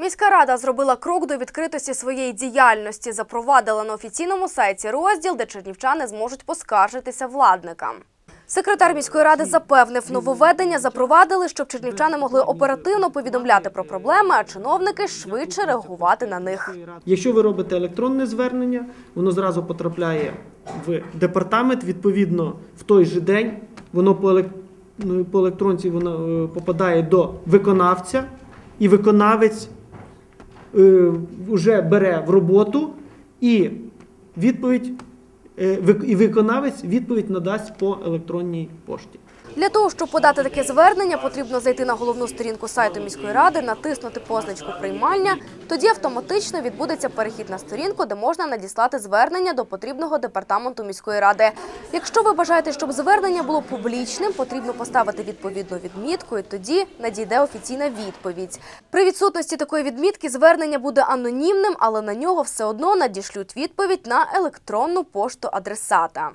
Міська рада зробила крок до відкритості своєї діяльності, запровадила на офіційному сайті розділ, де чернівчани зможуть поскаржитися владникам. Секретар міської ради запевнив, нововведення запровадили, щоб чернівчани могли оперативно повідомляти про проблеми, а чиновники швидше реагувати на них. Якщо ви робите електронне звернення, воно зразу потрапляє в департамент. Відповідно, в той же день воно по, ну, електронці воно е, попадає до виконавця, і виконавець вже бере в роботу і відповідь. е, І виконавець відповідь надасть по електронній пошті. Для того, щоб подати таке звернення, потрібно зайти на головну сторінку сайту міської ради, натиснути позначку приймання. Тоді автоматично відбудеться перехід на сторінку, де можна надіслати звернення до потрібного департаменту міської ради. Якщо ви бажаєте, щоб звернення було публічним, потрібно поставити відповідну відмітку, і тоді надійде офіційна відповідь. При відсутності такої відмітки звернення буде анонімним, але на нього все одно надішлють відповідь на електронну пошту адресата.